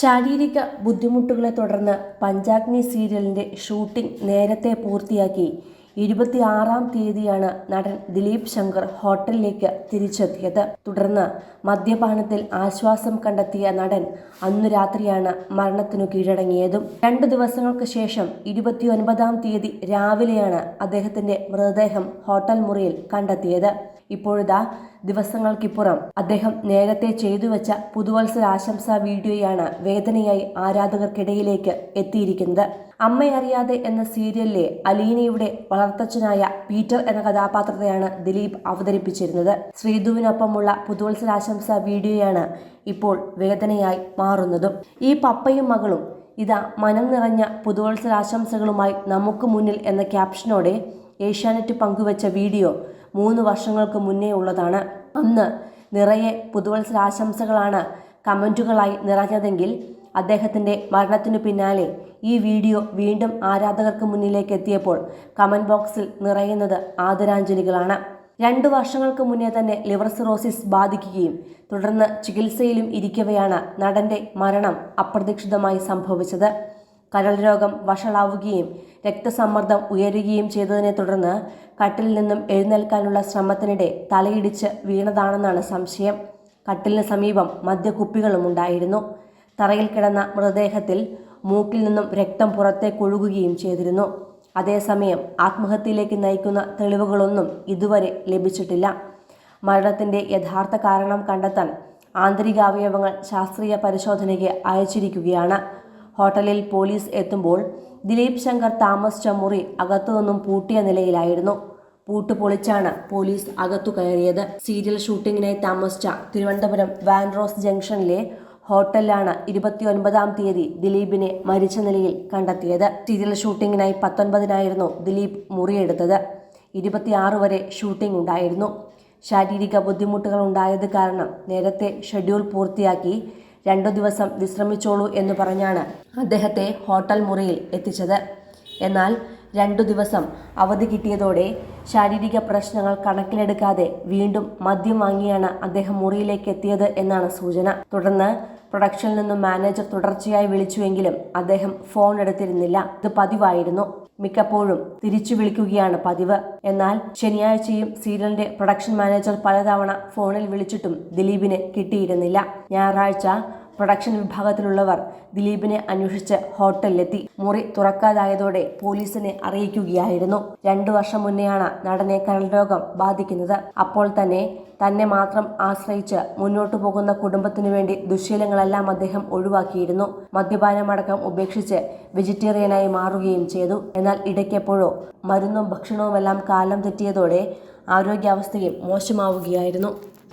ശാരീരിക ബുദ്ധിമുട്ടുകളെ തുടർന്ന് പഞ്ചാഗ്നി സീരിയലിന്റെ ഷൂട്ടിംഗ് നേരത്തെ പൂർത്തിയാക്കി. ഇരുപത്തിയാറാം തീയതിയാണ് നടൻ ദിലീപ് ശങ്കർ ഹോട്ടലിലേക്ക് തിരിച്ചെത്തിയത്. തുടർന്ന് മദ്യപാനത്തിൽ ആശ്വാസം കണ്ടെത്തിയ നടൻ അന്നു രാത്രിയാണ് മരണത്തിനു കീഴടങ്ങിയതും. രണ്ടു ദിവസങ്ങൾക്ക് ശേഷം ഇരുപത്തിയൊൻപതാം തീയതി രാവിലെയാണ് അദ്ദേഹത്തിന്റെ മൃതദേഹം ഹോട്ടൽ മുറിയിൽ കണ്ടെത്തിയത്. ഇപ്പോഴിതാ ദിവസങ്ങൾക്കിപ്പുറം അദ്ദേഹം നേരത്തെ ചെയ്തു വെച്ച പുതുവത്സര ആശംസാ വീഡിയോയാണ് വേദനയായി ആരാധകർക്കിടയിലേക്ക് എത്തിയിരിക്കുന്നത്. അമ്മയറിയാതെ എന്ന സീരിയലിലെ അലീനയുടെ വളർത്തച്ഛനായ പീറ്റർ എന്ന കഥാപാത്രത്തെയാണ് ദിലീപ് അവതരിപ്പിച്ചിരുന്നത്. ശ്രീധുവിനൊപ്പമുള്ള പുതുവത്സരാശംസ വീഡിയോയാണ് ഇപ്പോൾ വേദനയായി മാറുന്നതും. ഈ പപ്പയും മകളും ഇതാ മനം നിറഞ്ഞ പുതുവത്സരാശംസകളുമായി നമുക്ക് മുന്നിൽ എന്ന ക്യാപ്ഷനോടെ ഏഷ്യാനെറ്റ് പങ്കുവച്ച വീഡിയോ മൂന്ന് വർഷങ്ങൾക്ക് മുന്നേ ഉള്ളതാണ്. അന്ന് നിറയെ പുതുവത്സരാശംസകളാണ് കമന്റുകളായി നിറഞ്ഞതെങ്കിൽ അദ്ദേഹത്തിന്റെ മരണത്തിനു പിന്നാലെ ഈ വീഡിയോ വീണ്ടും ആരാധകർക്ക് മുന്നിലേക്ക് എത്തിയപ്പോൾ കമന്റ് ബോക്സിൽ നിറയുന്നത് ആദരാഞ്ജലികളാണ്. രണ്ടു വർഷങ്ങൾക്ക് മുന്നേ തന്നെ ലിവർ സിറോസിസ് ബാധിക്കുകയും തുടർന്ന് ചികിത്സയിലും ഇരിക്കവെയാണ് നടന്റെ മരണം അപ്രതീക്ഷിതമായി സംഭവിച്ചത്. കരൾ രോഗം വഷളാവുകയും രക്തസമ്മർദ്ദം ഉയരുകയും ചെയ്തതിനെ തുടർന്ന് കട്ടിൽ നിന്നും എഴുന്നേൽക്കാനുള്ള ശ്രമത്തിനിടെ തലയിടിച്ച് വീണതാണെന്നാണ് സംശയം. കട്ടിലിന് സമീപം മദ്യക്കുപ്പികളും ഉണ്ടായിരുന്നു. തറയിൽ കിടന്ന മൃതദേഹത്തിൽ മൂക്കിൽ നിന്നും രക്തം പുറത്തേക്കൊഴുകുകയും ചെയ്തിരുന്നു. അതേസമയം ആത്മഹത്യയിലേക്ക് നയിക്കുന്ന തെളിവുകളൊന്നും ഇതുവരെ ലഭിച്ചിട്ടില്ല. മരണത്തിന്റെ യഥാർത്ഥ കാരണം കണ്ടെത്താൻ ആന്തരികാവയവങ്ങൾ ശാസ്ത്രീയ പരിശോധനയ്ക്ക് അയച്ചിരിക്കുകയാണ്. ഹോട്ടലിൽ പോലീസ് എത്തുമ്പോൾ ദിലീപ് ശങ്കർ താമസിച്ച മുറി അകത്തുനിന്നും പൂട്ടിയ നിലയിലായിരുന്നു. പൂട്ട് പൊളിച്ചാണ് പോലീസ് അകത്തു കയറിയത്. സീരിയൽ ഷൂട്ടിങ്ങിനായി താമസിച്ച തിരുവനന്തപുരം വാൻറോസ് ജംഗ്ഷനിലെ ഹോട്ടലിലാണ് ഇരുപത്തിയൊൻപതാം തീയതി ദിലീപിനെ മരിച്ച നിലയിൽ കണ്ടെത്തിയത്. സീരിയൽ ഷൂട്ടിങ്ങിനായി പത്തൊൻപതിനായിരുന്നു ദിലീപ് മുറിയെടുത്തത്. ഇരുപത്തിയാറ് വരെ ഷൂട്ടിംഗ് ഉണ്ടായിരുന്നു. ശാരീരിക ബുദ്ധിമുട്ടുകൾ ഉണ്ടായത് കാരണം നേരത്തെ ഷെഡ്യൂൾ പൂർത്തിയാക്കി രണ്ടു ദിവസം വിശ്രമിച്ചോളൂ എന്ന് പറഞ്ഞാണ് അദ്ദേഹത്തെ ഹോട്ടൽ മുറിയിൽ എത്തിച്ചത്. എന്നാൽ രണ്ടു ദിവസം അവധി കിട്ടിയതോടെ ശാരീരിക പ്രശ്നങ്ങൾ കണക്കിലെടുക്കാതെ വീണ്ടും മദ്യം വാങ്ങിയാണ് അദ്ദേഹം മുറിയിലേക്ക് എത്തിയത് എന്നാണ് സൂചന. തുടർന്ന് പ്രൊഡക്ഷനിൽ നിന്നും മാനേജർ തുടർച്ചയായി വിളിച്ചുവെങ്കിലും അദ്ദേഹം ഫോൺ എടുത്തിരുന്നില്ല. ഇത് പതിവായിരുന്നു. മിക്കപ്പോഴും തിരിച്ചു വിളിക്കുകയാണ് പതിവ്. എന്നാൽ ശനിയാഴ്ചയും സീരിയലിന്റെ പ്രൊഡക്ഷൻ മാനേജർ പലതവണ ഫോണിൽ വിളിച്ചിട്ടും ദിലീപിന് കിട്ടിയിരുന്നില്ല. ഞായറാഴ്ച പ്രൊഡക്ഷൻ വിഭാഗത്തിലുള്ളവർ ദിലീപിനെ അന്വേഷിച്ച് ഹോട്ടലിലെത്തി. മുറി തുറക്കാതായതോടെ പോലീസിനെ അറിയിക്കുകയായിരുന്നു. രണ്ടു വർഷം മുന്നെയാണ് നടനെ കരൾ രോഗം ബാധിക്കുന്നത്. അപ്പോൾ തന്നെ തന്നെ മാത്രം ആശ്രയിച്ച് മുന്നോട്ടു പോകുന്ന കുടുംബത്തിനു വേണ്ടി ദുശ്ശീലങ്ങളെല്ലാം അദ്ദേഹം ഒഴിവാക്കിയിരുന്നു. മദ്യപാനമടക്കം ഉപേക്ഷിച്ച് വെജിറ്റേറിയനായി മാറുകയും ചെയ്തു. എന്നാൽ ഇടയ്ക്കെപ്പോഴോ മരുന്നും ഭക്ഷണവുമെല്ലാം കാലം തെറ്റിയതോടെ ആരോഗ്യാവസ്ഥയും മോശമാവുകയായിരുന്നു.